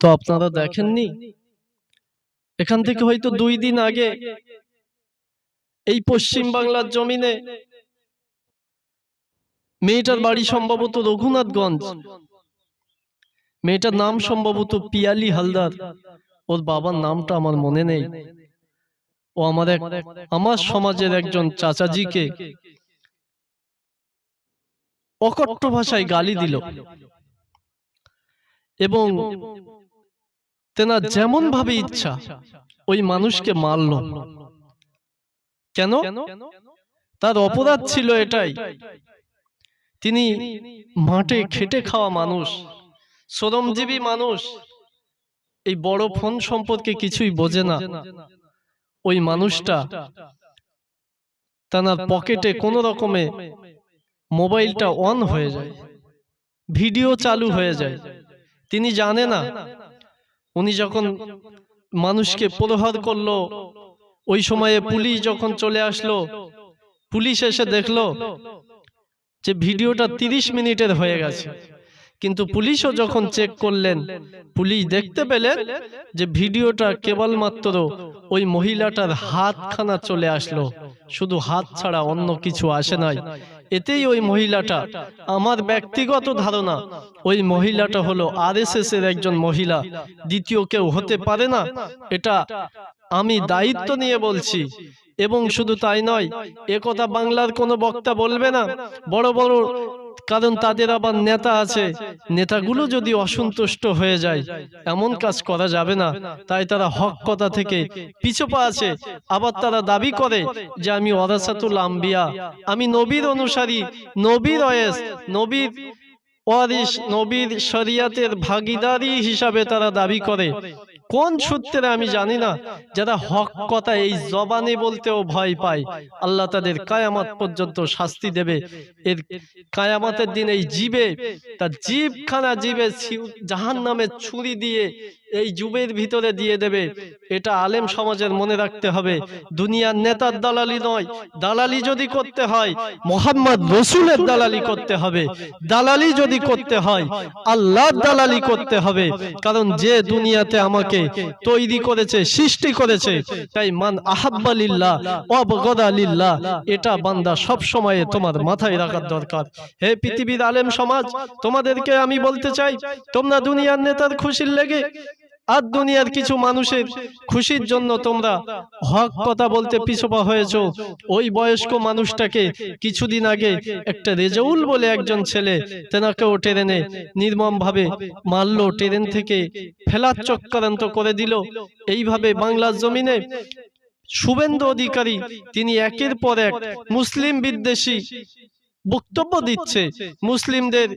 তো আপনারা দেখেননি? এখান থেকে হয়তো দুই দিন আগে এই পশ্চিম বাংলার জমিনে মেয়েটার বাড়ি সম্ভবত রঘুনাথগঞ্জ। মেয়েটার নাম সম্ভবত পিয়ালি হালদার। ওর বাবার নামটা আমার মনে নেই। ও আমার এক, আমার সমাজের একজন চাচাজিকে অকট্ট ভাষায় গালি দিল। এবং তেনার যেমন ভাবে ইচ্ছা ওই মানুষকে মারল। কেন? তার অপরাধ ছিল এটাই। তিনি মাঠে খেটে খাওয়া মানুষ শ্রমজীবী মানুষ। এই বড় ফোন সম্পর্কে কিছুই বোঝে না। ওই মানুষটা তার পকেটে কোনো রকমে মোবাইলটা অন হয়ে যায়। ভিডিও চালু হয়ে যায়। তিনি জানে না উনি যখন মানুষকে প্রহার করল, ওই সময়ে পুলিশ যখন চলে আসলো, পুলিশ এসে দেখল যে ভিডিওটা তিরিশ মিনিটের হয়ে গেছে। কিন্তু পুলিশও যখন চেক করলেন, পুলিশ দেখতে পেলেন যে ভিডিওটা কেবলমাত্র ওই মহিলাটার হাতখানা চলে আসলো। শুধু হাত ছাড়া অন্য কিছু আসে নাই। এতেই ওই মহিলাটা। আমার ব্যক্তিগত ধারণা, ওই মহিলাটা হলো আর এর একজন মহিলা। দ্বিতীয় কেউ হতে পারে না। এটা আমি দায়িত্ব নিয়ে বলছি। এবং শুধু তাই নয়, একথা বাংলার কোনো বক্তা বলবে না। বড় বড় কারণ তাদের আবার নেতা আছে। নেতাগুলো যদি অসন্তুষ্ট হয়ে যায়, এমন কাজ করা যাবে না। তাই তারা হক কথা থেকে পিছু পা আছে। আবার তারা দাবি করে যে আমি ওরাসাতুল আম্বিয়া, আমি নবীর অনুসারী, নবীর অয়েস নবীর ওয়ারিস, নবীর শরিয়াতের ভাগিদারি হিসাবে তারা দাবি করে। কোন সূত্রে আমি জানি না যারা হক কথা এই জবানে বলতেও ভয় পায়। আল্লাহ তাদের কায়ামত পর্যন্ত শাস্তি দেবে। এর কায়ামতের দিন এই জীবে তার জীবখানা জীবে জাহান নামে ছুরি দিয়ে এই যুবের ভিতরে দিয়ে দেবে। এটা আলেম সমাজের মনে রাখতে হবে। দুনিয়ার নেতার দালালি নয়। দালালি যদি করতে হয়, মোহাম্মদ রসুলের দালালি করতে হবে। দালালি যদি করতে হয়, আল্লাহর দালালি করতে হবে। কারণ যে দুনিয়াতে আমাকে তৈরি করেছে, সৃষ্টি করেছে, তাই মান আহাব্বালিল্লাহ অবগদালিল্লাহ এটা বান্দা সব সময়ে তোমার মাথায় রাখার দরকার। হে পৃথিবীর আলেম সমাজ, তোমাদেরকে আমি বলতে চাই, তোমরা দুনিয়ার নেতার খুশির লেগে আর দুনিয়ার কিছু মানুষের খুশির জন্য তোমরা হক কথা বলতে পিছপা হয়েছ। ওই বয়স্ক মানুষটাকে কিছুদিন আগে একটা রেজাউল বলে একজন ছেলে তেনাকেও ট্রেনে নির্মম ভাবে মারলো, ট্রেন থেকে ফেলার চক্রান্ত করে দিল। এইভাবে বাংলার জমিনে শুভেন্দু অধিকারী তিনি একের পর এক মুসলিম বিদ্বেষী বক্তব্য দিচ্ছে। মুসলিমদের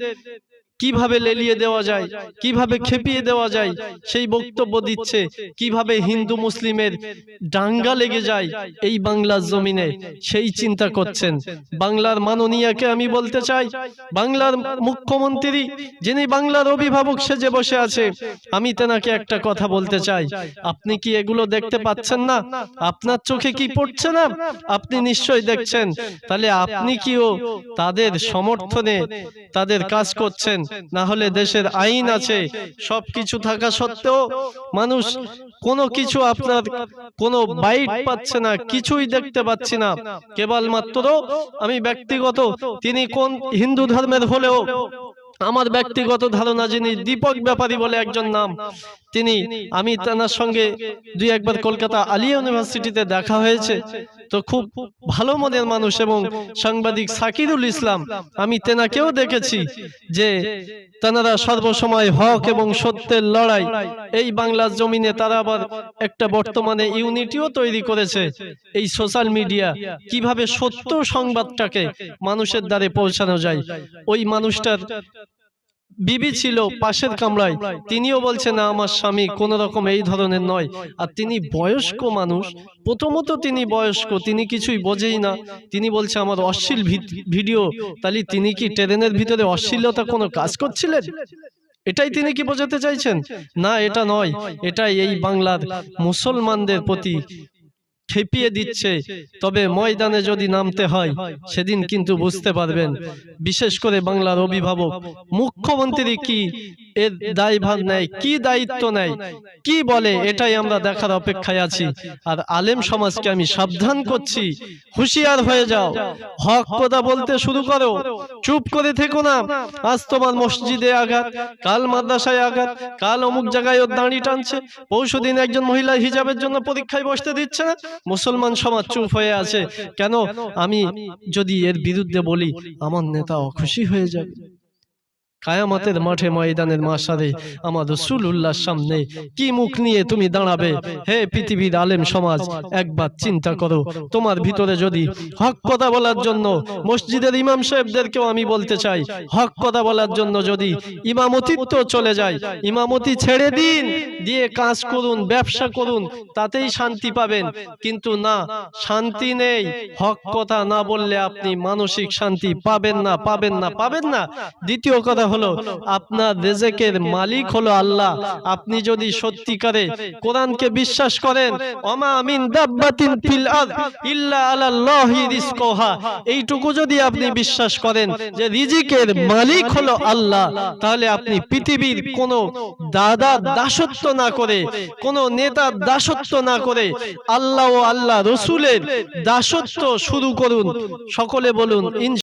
কীভাবে লেলিয়ে দেওয়া যায়, কীভাবে খেপিয়ে দেওয়া যায়, সেই বক্তব্য দিচ্ছে, কীভাবে হিন্দু মুসলিমের ডাঙ্গা লেগে যায় এই বাংলার জমিনে, সেই চিন্তা করছেন। বাংলার মাননীয়াকে আমি বলতে চাই, বাংলার মুখ্যমন্ত্রী, যিনি বাংলার অভিভাবক সেজে বসে আছে, আমি তেনাকে একটা কথা বলতে চাই। আপনি কি এগুলো দেখতে পাচ্ছেন না? আপনার চোখে কি পড়ছে না? আপনি নিশ্চয় দেখছেন। তাহলে আপনি কিও তাদের সমর্থনে তাদের কাজ করছেন। না হলে দেশের আইন আছে সব কিছু থাকা সত্ত্বেও মানুষ কোনো কিছু আপনার কোনো বাইট পাচ্ছে না কিছুই দেখতে পাচ্ছি না। কেবলমাত্র আমি ব্যক্তিগত তিনি কোন হিন্দু ধর্মের হলেও আমার ব্যক্তিগত ধারণা যিনি দীপক ব্যাপারী বলে একজন নাম। তিনি আমি তেনার সঙ্গে দুই একবার কলকাতা আলিয়া ইউনিভার্সিটিতে দেখা হয়েছে। তো খুব ভালো মনের মানুষ এবং সাংবাদিক সাকিরুল ইসলাম। আমি তেনাকেও দেখেছি যে তেনারা সর্বসময় হক এবং সত্যের লড়াই। এই বাংলার জমিনে তারা আবার একটা বর্তমানে ইউনিটিও তৈরি করেছে। এই সোশ্যাল মিডিয়া কীভাবে সত্য সংবাদটাকে মানুষের দ্বারে পৌঁছানো যায় ওই মানুষটার বিবি ছিল পাশের কামরায়। তিনিও বলছেন না আমার স্বামী কোন রকম এই ধরনের নয়। আর তিনি বয়স্ক মানুষ। প্রথমত তিনি বয়স্ক, তিনি কিছুই বোঝেই না। তিনি বলছে, আমার অশ্লীল ভিডিও। তাহলে তিনি কি ট্রেনের ভিতরে অশ্লীলতা কোনো কাজ করছিলেন? এটাই তিনি কি বোঝাতে চাইছেন? না, এটা নয়। এটাই এই বাংলার মুসলমানদের প্রতি খেপিয়ে দিচ্ছে। তবে ময়দানে যদি নামতে হয় সেদিন কিন্তু বুঝতে পারবেন। বিশেষ করে বাংলার অভিভাবক। মুখ্যমন্ত্রী কি এর দায়ভার নেয় কি দায়িত্ব নেয় কি বলে? এটাই আমরা দেখার অপেক্ষায় আছি। আর আলেম সমাজকে আমি সাবধান করছি। হুঁশিয়ার হয়ে যাও। হক কথা বলতে শুরু করো। চুপ করে থেকো না। আজ তোমার মসজিদে আঘাত কাল মাদ্রাসায় আঘাত কাল অমুক জায়গায় ওর দাঁড়ি টানছে পরশু দিন একজন মহিলা হিজাবের জন্য পরীক্ষায় বসতে দিচ্ছে না মুসলমান সমাজ চুপ হয়ে আছে। কেন? আমি যদি এর বিরুদ্ধে বলি, আমার নেতা খুশি হয়ে যাবে। কায়ামতের মাঠে ময়দানের মাসারে আমার রসুল্লাহর সামনে কি মুখ নিয়ে তুমি দাঁড়াবে? হে পৃথিবীর আলেম সমাজ একবার চিন্তা করো তোমার ভিতরে যদি হক কথা বলার জন্য মসজিদের ইমাম সাহেবদেরকেও আমি বলতে চাই হক কথা বলার জন্য যদি ইমামতিত্ব চলে যায় ইমামতি ছেড়ে দিন দিয়ে কাজ করুন ব্যবসা করুন তাতেই শান্তি পাবেন। কিন্তু না শান্তি নেই হক কথা না বললে আপনি মানসিক শান্তি পাবেন না পাবেন না পাবেন না দ্বিতীয় কথা হলো আপনার রেজেকের মালিক হলো আল্লাহ। আপনি যদি সত্যিকারে কোরআনকে বিশ্বাস করেন ওমা আমিন দাব্বাতিন ফিল আরদ ইল্লা আলাল্লাহি রিজকুহা। এইটুকু যদি আপনি বিশ্বাস করেন যে রিজিকের মালিক হলো আল্লাহ তাহলে আপনি পৃথিবীর কোন দাদা দাসত্ব না করে কোন নেতা দাসত্ব না করে আল্লাহ ও আল্লাহ রসুলের দাসত্ব শুরু করুন। সকলে বলুন।